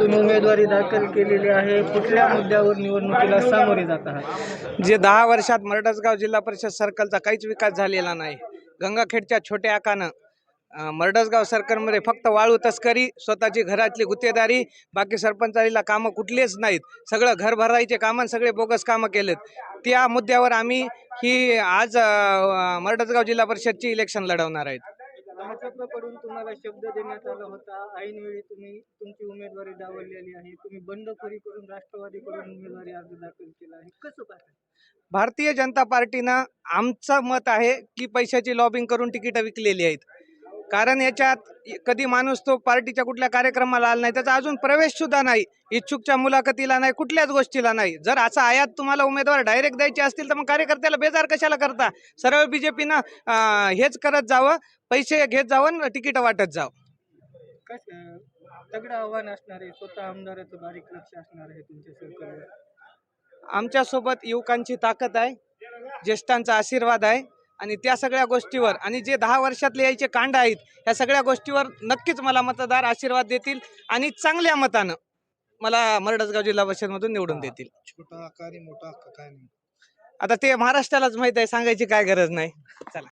पक्षातून उमेदवारी दाखल केलेली आहे. कुठल्या मुद्द्यावर निवडणुकीला सामोरे जात आहात? जे दहा वर्षात मरडसगाव जिल्हा परिषद सर्कलचा काहीच विकास झालेला नाही. गंगाखेडच्या छोट्या आकानं मरडसगाव सर्कलमध्ये फक्त वाळू तस्करी स्वतःची घरातली गुत्तेदारी बाकी सरपंचालीला कामं कुठलीच नाहीत. सगळं घर भरायचे कामं सगळे बोगस कामं केलेत. त्या मुद्द्यावर आम्ही ही आज मरडसगाव जिल्हा परिषदची इलेक्शन लढवणार आहेत. भाजपकडून तुम्हाला शब्द देण्यात आला होता. ऐनवेळी तुम्ही तुमची उमेदवारी डावललेली आहे. तुम्ही बंडखोरी करून राष्ट्रवादीकडून उमेदवारी अर्ज दाखल केला आहे. कसं पाहता? भारतीय जनता पार्टीनं आमचं मत आहे की पैशाची लॉबिंग करून तिकीटं विकलेली आहेत. कारण याच्यात कधी माणूस तो पार्टीच्या कुठल्या कार्यक्रमाला आला नाही त्याचा अजून प्रवेश सुद्धा नाही इच्छुकच्या मुलाखतीला नाही कुठल्याच गोष्टीला नाही. जर असा आयात तुम्हाला उमेदवार डायरेक्ट द्यायचे असतील तर मग कार्यकर्त्याला बेजार कशाला करता? सरळ बीजेपीनं हेच करत जावं पैसे घेत जावं तिकीटं वाटत जावं. तगडं आव्हान असणार आहे स्वतः आमदाराचं बारीक लक्ष असणार आहे तुमच्या सरकारवर? आमच्यासोबत युवकांची ताकद आहे ज्येष्ठांचा आशीर्वाद आहे. आणि त्या सगळ्या गोष्टीवर आणि जे दहा वर्षातले यायचे कांड आहेत ह्या सगळ्या गोष्टीवर नक्कीच मला मतदार आशीर्वाद देतील आणि चांगल्या मतानं मला मरडसगाव जिल्हा परिषदमधून निवडून देतील. छोटा आकार मोठा आता ते महाराष्ट्रालाच माहीत आहे सांगायची काय गरज नाही. चला.